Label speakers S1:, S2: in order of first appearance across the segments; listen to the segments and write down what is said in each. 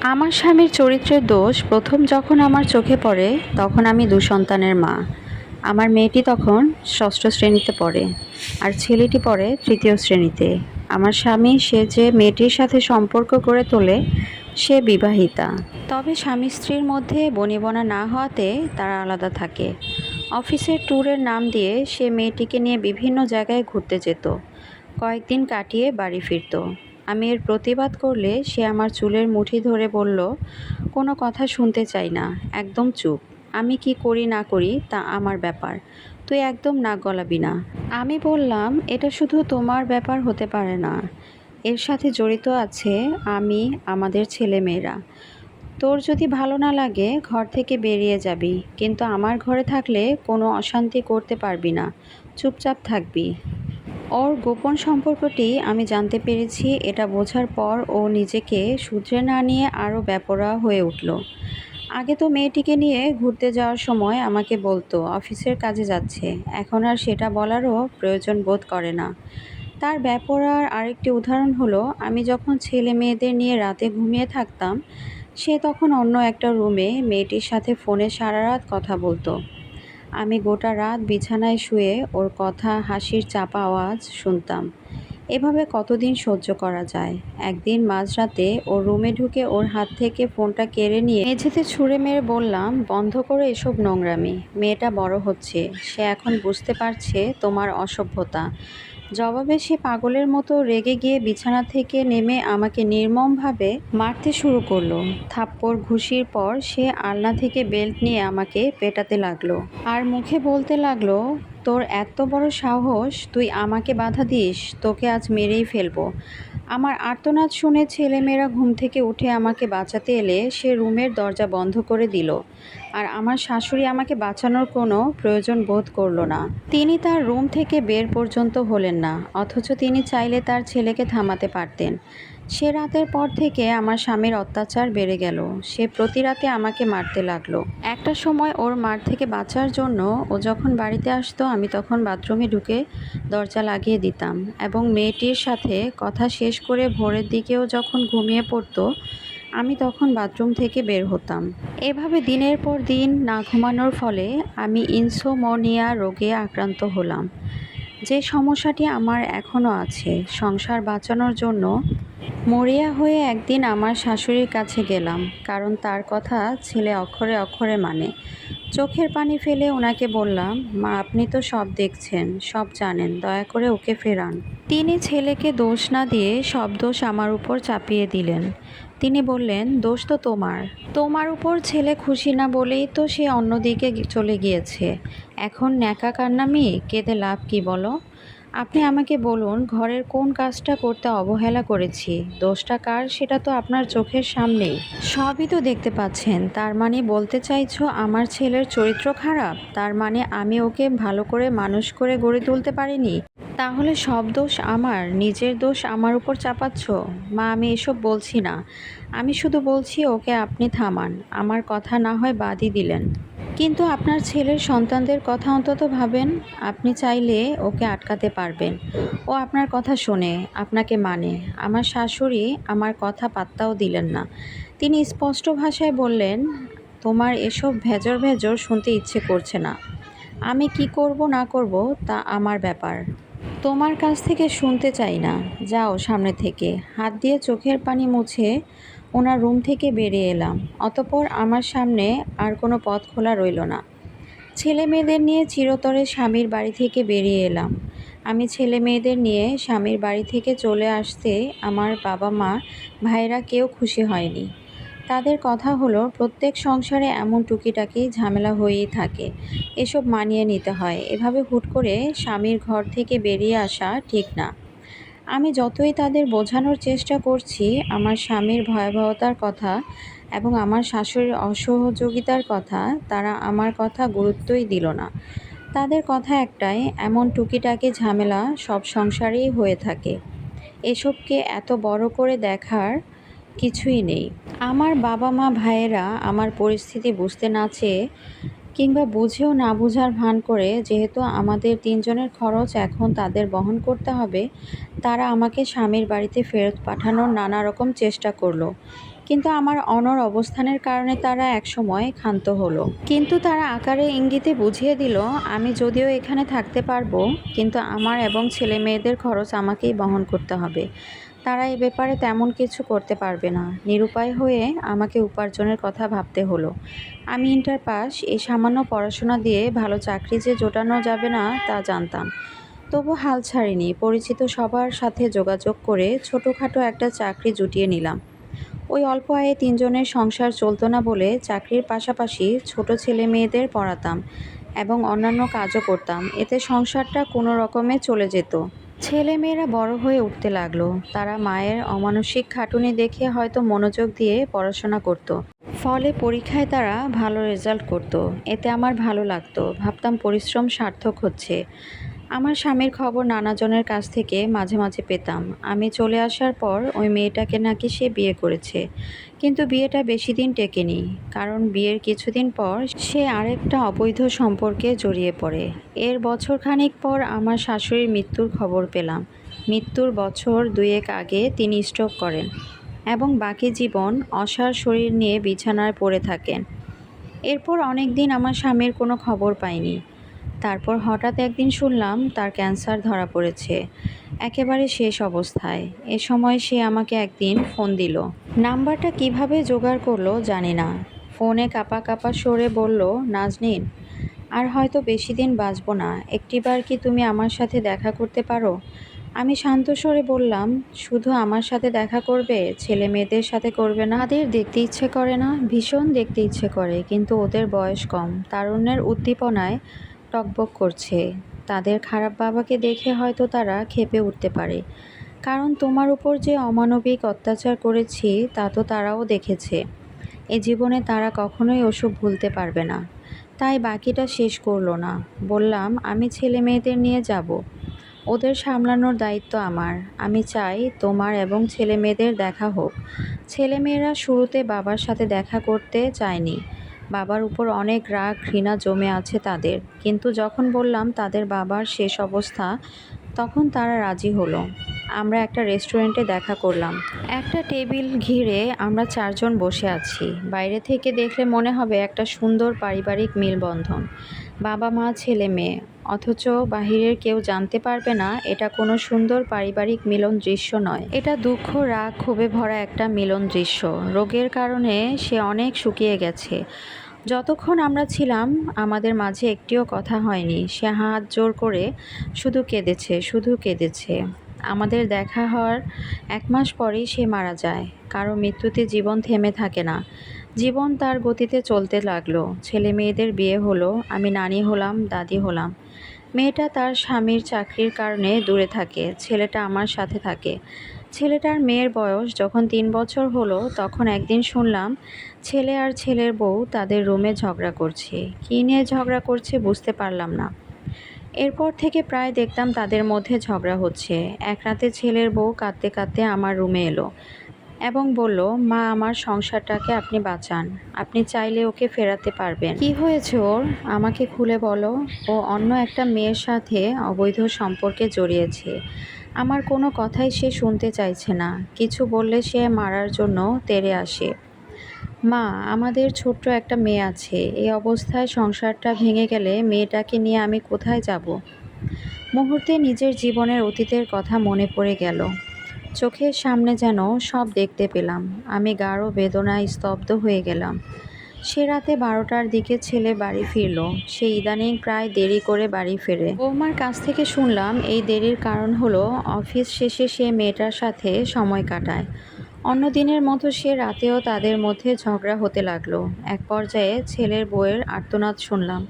S1: আমার স্বামীর চরিত্রের দোষ প্রথম যখন আমার চোখে পড়ে, তখন আমি দু সন্তানের মা। আমার মেয়েটি তখন ষষ্ঠ শ্রেণীতে পড়ে আর ছেলেটি পড়ে তৃতীয় শ্রেণীতে। আমার স্বামী, সে যে মেয়েটির সাথে সম্পর্ক করে তোলে, সে বিবাহিতা। তবে স্বামী স্ত্রীর মধ্যে বনিবনা না হওয়াতে তারা আলাদা থাকে। অফিসের ট্যুরের নাম দিয়ে সে মেয়েটিকে নিয়ে বিভিন্ন জায়গায় ঘুরতে যেত। কয়েকদিন কাটিয়ে বাড়ি ফিরতো। আমি এর প্রতিবাদ করলে সে আমার চুলের মুঠি ধরে বলল, কোনো কথা শুনতে চাই না, একদম চুপ। আমি কি করি না করি তা আমার ব্যাপার। তুই একদম নাক গলাবি না। আমি বললাম, এটা শুধু তোমার ব্যাপার হতে পারে না। এর সাথে জড়িত আছে আমি, আমাদের ছেলে মেয়েরা তোর যদি ভালো না লাগে, ঘর থেকে বেরিয়ে যাবি। কিন্তু আমার ঘরে থাকলে কোনো অশান্তি করতে পারবি না। চুপচাপ থাকবি। ওর গোপন সম্পর্কটি আমি জানতে পেরেছি, এটা বোঝার পর ও নিজেকে শুধরে না নিয়ে আরও ব্যাপরা হয়ে উঠল। আগে তো মেয়েটিকে নিয়ে ঘুরতে যাওয়ার সময় আমাকে বলতো, অফিসের কাজে যাচ্ছে। এখন আর সেটা বলারও প্রয়োজন বোধ করে না। তার ব্যাপরার আরেকটি উদাহরণ হলো, আমি যখন ছেলে মেয়েদের নিয়ে রাতে ঘুমিয়ে থাকতাম, সে তখন অন্য একটা রুমে মেয়েটির সাথে ফোনে সারা রাত কথা বলতো। আমি গোটা রাত বিছানায় শুয়ে ওর কথা, হাসির চাপা আওয়াজ শুনতাম। এভাবে কতদিন সহ্য করা যায়? একদিন মাঝরাতে ওর রুমে ঢুকে ওর হাত থেকে ফোনটা কেড়ে নিয়ে মেঝেতে ছুঁড়ে মেরে বললাম, বন্ধ করে এসব নোংরামি। মেয়েটা বড় হচ্ছে। সে এখন বুঝতে পারছে তোমার অসভ্যতা। জবাবে সে পাগলের মতো রেগে গিয়ে বিছানা থেকে নেমে আমাকে নির্মমভাবে মারতে শুরু করল। থাপ্পড় ঘুষির পর সে আলনা থেকে বেল্ট নিয়ে আমাকে পেটাতে লাগল। আর মুখে বলতে লাগল, তোর এত বড় সাহস, তুই আমাকে বাধা দিস, তোকে আজ মেরেই ফেলব। আমার আর্তনাদ শুনে ছেলেমেয়েরা ঘুম থেকে উঠে আমাকে বাঁচাতে এলে সে রুমের দরজা বন্ধ করে দিল। আর আমার শাশুড়ি আমাকে বাঁচানোর কোনো প্রয়োজন বোধ করল না। তিনি তার রুম থেকে বের পর্যন্ত হলেন না, অথচ তিনি চাইলে তার ছেলেকে থামাতে পারতেন। সে রাতের পর থেকে আমার স্বামীর অত্যাচার বেড়ে গেল। সে প্রতি রাতে আমাকে মারতে লাগল। একটা সময় ওর মার থেকে বাঁচার জন্য ও যখন বাড়িতে আসতো, আমি তখন বাথরুমে ঢুকে দরজা লাগিয়ে দিতাম এবং মেয়েটির সাথে কথা শেষ করে ভোরের দিকেও যখন ঘুমিয়ে পড়তো আমি তখন বাথরুম থেকে বের হতাম। এভাবে দিনের পর দিন না ঘুমানোর ফলে আমি ইনসোমোনিয়া রোগে আক্রান্ত হলাম। যে সমস্যাটি আমার এখনও আছে, সংসার বাঁচানোর জন্য মরিয়া হয়ে একদিন আমার শাশুড়ির কাছে গেলাম, কারণ তার কথা ছেলে অক্ষরে অক্ষরে মানে। চোখের পানি ফেলে ওনাকে বললাম, মা, আপনি তো সব দেখছেন, সব জানেন, দয়া করে ওকে ফেরান। তিনি ছেলেকে দোষ না দিয়ে সব দোষ আমার উপর চাপিয়ে দিলেন। তিনি বললেন, দোষ তো তোমার। তোমার উপর ছেলে খুশি না বলেই তো সে অন্যদিকে চলে গিয়েছে। এখন ন্যাকা কান্নামি, কেঁদে লাভ কি বলো? আপনি আমাকে বলুন, ঘরের কোন কাজটা করতে অবহেলা করেছি? দোষটা কার সেটা তো আপনার চোখের সামনেই। সবই তো দেখতে পাচ্ছেন। তার মানে বলতে চাইছো, আমার ছেলের চরিত্র খারাপ? তার মানে আমি ওকে ভালো করে, মানুষ করে গড়ে তুলতে পারিনি? তাহলে সব দোষ আমার? নিজের দোষ আমার উপর চাপাচ্ছ? মা, আমি এসব বলছি না। আমি শুধু বলছি, ওকে আপনি থামান। আমার কথা না হয় বাদই দিলেন। কিন্তু আপনার ছেলের সন্তানদের কথা অন্তত ভাবেন। আপনি চাইলে ওকে আটকাতে পারবেন। ও আপনার কথা শোনে, আপনাকে মানে। আমার শাশুড়ি আমার কথা পাত্তাও দিলেন না। তিনি স্পষ্ট ভাষায় বললেন, তোমার এসব ভেজর ভেজর শুনতে ইচ্ছে করছে না। আমি কি করব, না করব, তা আমার ব্যাপার। তোমার কাছ থেকে শুনতে চাই না। যাও সামনে থেকে। হাত দিয়ে চোখের পানি মুছে ওনার রুম থেকে বেরিয়ে এলাম। অতপর আমার সামনে আর কোনো পথ খোলা রইল না। ছেলে মেয়েদের নিয়ে চিরতরে স্বামীর বাড়ি থেকে বেরিয়ে এলাম। আমি ছেলে মেয়েদের নিয়ে স্বামীর বাড়ি থেকে চলে আসতে আমার বাবা মা ভাইরা কেউ খুশি হয়নি। তাদের কথা হলো, প্রত্যেক সংসারে এমন টুকিটাকি ঝামেলা হয়েই থাকে। এসব মানিয়ে নিতে হয়। এভাবে হুট করে স্বামীর ঘর থেকে বেরিয়ে আসা ঠিক না। আমি যতই তাদের বোঝানোর চেষ্টা করছি, আমার স্বামীর ভয়াবহতার কথা এবং আমার শাশুড়ির অসহযোগিতার কথা তারা আমার কথা গুরুত্বই দিল না। তাদের কথা একটাই, এমন টুকিটাকি ঝামেলা সব সংসারেই হয়ে থাকে। এসবকে এত বড় করে দেখার কিছুই নেই। আমার বাবা মা ভাইয়েরা আমার পরিস্থিতি বুঝতে না চেয়ে কিংবা বুঝেও না বোঝার ভান করে যেহেতু আমাদের তিনজনের খরচ এখন তাদের বহন করতে হবে, তারা আমাকে স্বামীর বাড়িতে ফেরত পাঠানোর নানা রকম চেষ্টা করল। কিন্তু আমার অনর অবস্থানের কারণে তারা একসময় ক্ষান্ত হলো। কিন্তু তারা আকারে ইঙ্গিতে বুঝিয়ে দিল, আমি যদিও এখানে থাকতে পারব, কিন্তু আমার এবং ছেলে মেয়েদের খরচ আমাকেই বহন করতে হবে। তারা এ ব্যাপারে তেমন কিছু করতে পারবে না। নিরুপায় হয়ে আমাকে উপার্জনের কথা ভাবতে হলো। আমি ইন্টার পাস এই সামান্য পড়াশোনা দিয়ে ভালো চাকরি যে জোটানো যাবে না তা জানতাম। তবু হাল ছাড়িনি। পরিচিত সবার সাথে যোগাযোগ করে ছোটোখাটো একটা চাকরি জুটিয়ে নিলাম। ওই অল্প আয়ে তিনজনের সংসার চলতো না বলে চাকরির পাশাপাশি ছোট ছেলে মেয়েদের পড়াতাম এবং অন্যান্য কাজও করতাম। এতে সংসারটা কোনো রকমে চলে যেত। ছেলে মেয়েরা বড় হয়ে উঠতে লাগল। তারা মায়ের অমানসিক খাটুনি দেখে হয়তো মনোযোগ দিয়ে পড়াশোনা করত। ফলে পরীক্ষায় তারা ভালো রেজাল্ট করত। এতে আমার ভালো লাগতো। ভাবতাম পরিশ্রম সার্থক হচ্ছে। আমার স্বামীর খবর নানাজনের কাছ থেকে মাঝে মাঝে পেতাম। আমি চলে আসার পর ওই মেয়েটাকে নাকি সে বিয়ে করেছে। কিন্তু বিয়েটা বেশি দিন টেকেনি, কারণ বিয়ের কিছুদিন পর সে আরেকটা অবৈধ সম্পর্কে জড়িয়ে পড়ে। এর বছর খানিক পর আমার শাশুড়ির মৃত্যুর খবর পেলাম। মৃত্যুর বছর দুয়েক আগে তিনি স্ট্রোক করেন এবং বাকি জীবন অসার শরীর নিয়ে বিছানায় পড়ে থাকেন। এরপর অনেক দিন আমার স্বামীর কোনো খবর পাইনি। তারপর হঠাৎ একদিন শুনলাম তার ক্যান্সার ধরা পড়েছে। একেবারে শেষ অবস্থায়। এ সময় সে আমাকে একদিন ফোন দিল। নাম্বারটা কীভাবে জোগাড় করল জানি না। ফোনে কাপা কাপা সরে বলল, নাজনীন, আর হয়তো বেশি দিন বাঁচবো না। একটিবার কি তুমি আমার সাথে দেখা করতে পারো? আমি শান্ত স্বরে বললাম, শুধু আমার সাথে দেখা করবে? ছেলে মেয়েদের সাথে করবে না? তাদের দেখতে ইচ্ছে করে না, ভীষণ দেখতে ইচ্ছে করে, কিন্তু ওদের বয়স কম। তারুণ্যের উদ্দীপনায় টকবক করছে। তাদের খারাপ বাবাকে দেখে হয়তো তারা খেপে উঠতে পারে। কারণ তোমার উপর যে অমানবিক অত্যাচার করেছি, তা তো তারাও দেখেছে। এ জীবনে তারা কখনোই ওসব ভুলতে পারবে না। তাই বাকিটা শেষ করল না। বললাম, আমি ছেলে মেয়েদের নিয়ে যাব। ওদের সামলানোর দায়িত্ব আমার। আমি চাই তোমার এবং ছেলে মেয়েদের দেখা হোক। ছেলেমেয়েরা শুরুতে বাবার সাথে দেখা করতে চায়নি। বাবার উপর অনেক রাগ, ঘৃণা জমে আছে তাদের। কিন্তু যখন বললাম তাদের বাবার শেষ অবস্থা, তখন তারা রাজি হলো। আমরা একটা রেস্টুরেন্টে দেখা করলাম। একটা টেবিল ঘিরে আমরা চারজন বসে আছি। বাইরে থেকে দেখলে মনে হবে একটা সুন্দর পারিবারিক মেলবন্ধন। বাবা মা, ছেলে মেয়ে। অথচ বাহিরের কেউ জানতে পারবে না, এটা কোনো সুন্দর পারিবারিক মিলন দৃশ্য নয়। এটা দুঃখ, রাগ, ক্ষোভে ভরা একটা মিলন দৃশ্য। রোগের কারণে সে অনেক শুকিয়ে গেছে। যতক্ষণ আমরা ছিলাম, আমাদের মাঝে একটিও কথা হয়নি। সে হাত জোর করে শুধু কেঁদেছে শুধু কেঁদেছে। আমাদের দেখা হওয়ার এক মাস পরেই সে মারা যায়। কারও মৃত্যুতে জীবন থেমে থাকে না। জীবন তার গতিতে চলতে লাগল। ছেলে মেয়েদের বিয়ে হলো, আমি নানি হলাম, দাদি হলাম। মেয়েটা তার স্বামীর চাকরির কারণে দূরে থাকে, ছেলেটা আমার সাথে থাকে। ছেলেটার মেয়ের বয়স যখন তিন বছর হলো, তখন একদিন শুনলাম, ছেলে আর ছেলের বউ তাদের রুমে ঝগড়া করছে। কী নিয়ে ঝগড়া করছে বুঝতে পারলাম না। এরপর থেকে প্রায় দেখতাম তাদের মধ্যে ঝগড়া হচ্ছে। এক রাতে ছেলের বউ কাঁদতে কাঁদতে আমার রুমে এলো এবং বলল, মা, আমার সংসারটাকে আপনি বাঁচান। আপনি চাইলে ওকে ফেরাতে পারবেন। কি হয়েছে ওর? আমাকে খুলে বলো। ও অন্য একটা মেয়ের সাথে অবৈধ সম্পর্কে জড়িয়েছে। আমার কোনো কথাই সে শুনতে চাইছে না। কিছু বললে সে মারার জন্য তেড়ে আসে। মা, আমাদের ছোট্ট একটা মেয়ে আছে। এই অবস্থায় সংসারটা ভেঙে গেলে মেয়েটাকে নিয়ে আমি কোথায় যাব? মুহূর্তে নিজের জীবনের অতীতের কথা মনে পড়ে গেল। চোখের সামনে যেন সব দেখতে পেলাম। আমি গাঢ় বেদনায় স্তব্ধ হয়ে গেলাম। সে রাতে বারোটার দিকে ছেলে বাড়ি ফিরল। সে ইদানিং প্রায় দেরি করে বাড়ি ফেরে। বৌমার কাছ থেকে শুনলাম এই দেরির কারণ হলো, অফিস শেষে সে মেয়েটার সাথে সময় কাটায়। অন্য দিনের মতো সে রাতেও তাদের মধ্যে ঝগড়া হতে লাগল। এক পর্যায়ে ছেলের বউয়ের আর্তনাদ শুনলাম।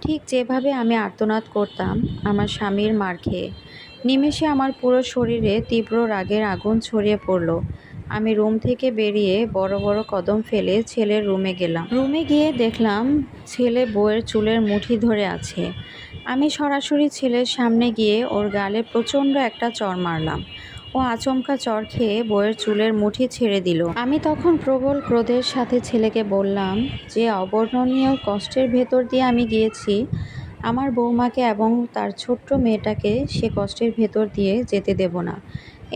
S1: ঠিক যেভাবে আমি আর্তনাদ করতাম, আমার স্বামীর মার খেয়ে। নিমেষে আমার পুরো শরীরে তীব্র রাগের আগুন ছড়িয়ে পড়ল। আমি রুম থেকে বেরিয়ে বড় বড় কদম ফেলে ছেলের রুমে গেলাম। রুমে গিয়ে দেখলাম ছেলে বউয়ের চুলের মুঠি ধরে আছে। আমি সরাসরি ছেলের সামনে গিয়ে ওর গালে প্রচণ্ড একটা চর মারলাম। ও আচমকা চর খেয়ে বউয়ের চুলের মুঠি ছেড়ে দিল। আমি তখন প্রবল ক্রোধের সাথে ছেলেকে বললাম, যে অবর্ণনীয় কষ্টের ভেতর দিয়ে আমি গিয়েছি, আমার বৌমাকে এবং তার ছোট্ট মেয়েটাকে সে কষ্টের ভেতর দিয়ে যেতে দেব না।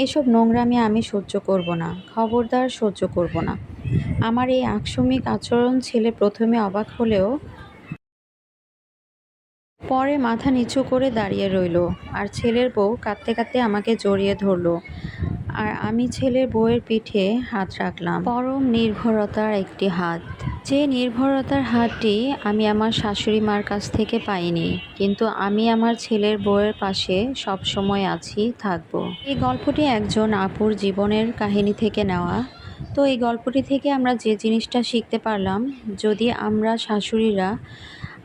S1: এসব নোংরামি আমি সহ্য করব না, খবরদার সহ্য করব না। আমার এই আকস্মিক আচরণ ছেলে প্রথমে অবাক হলেও পরে মাথা নিচু করে দাঁড়িয়ে রইল আর ছেলের বউ কাঁদতে কাঁদতে আমাকে জড়িয়ে ধরলো। আর আমি ছেলের বউয়ের পিঠে হাত রাখলাম। পরম নির্ভরতার একটি হাত। যে নির্ভরতার হাতটি আমি আমার শাশুড়ি মার কাছ থেকে পাইনি, কিন্তু আমি আমার ছেলের বউয়ের পাশে সব সময় আছি, থাকব। এই গল্পটি একজন আপুর জীবনের কাহিনী থেকে নেওয়া। তো এই গল্পটি থেকে আমরা যে জিনিসটা শিখতে পারলাম, যদি আমরা শাশুড়িরা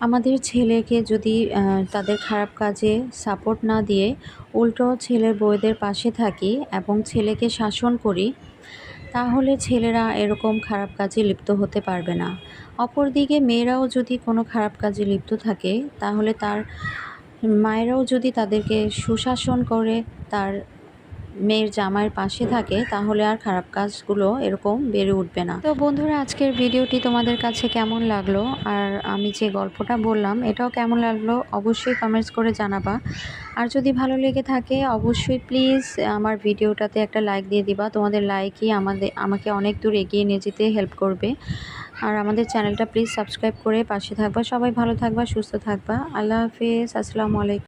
S1: আমাদের ছেলেকে যদি তাদের খারাপ কাজে সাপোর্ট না দিয়ে উল্টো ছেলের বউদের পাশে থাকি এবং ছেলেকে শাসন করি, তাহলে ছেলেরা এরকম খারাপ কাজে লিপ্ত হতে পারবে না। অপরদিকে মেয়েরাও যদি কোনো খারাপ কাজে লিপ্ত থাকে, তাহলে তার মায়েরাও যদি তাদেরকে সুশাসন করে, তার মেয়ের জামাইয়ের পাশে থাকে, তাহলে আর খারাপ কাজগুলো এরকম বেড়ে উঠবে না। তো বন্ধুরা, আজকের ভিডিওটি তোমাদের কাছে কেমন লাগল? আর আমি যে গল্পটা বললাম, এটাও কেমন লাগল অবশ্যই কমেন্টস করে জানাবা। আর যদি ভালো লেগে থাকে, অবশ্যই প্লিজ আমার ভিডিওটাতে একটা লাইক দিয়ে দিবা। তোমাদের লাইকই আমাদের আমাকে অনেক দূর এগিয়ে নিয়ে যেতে হেল্প করবে। আর আমাদের চ্যানেলটা প্লিজ সাবস্ক্রাইব করে পাশে থাকবা। সবাই ভালো থাকবা, সুস্থ থাকবা। আল্লাহ হাফিজ। আসসালামু আলাইকুম।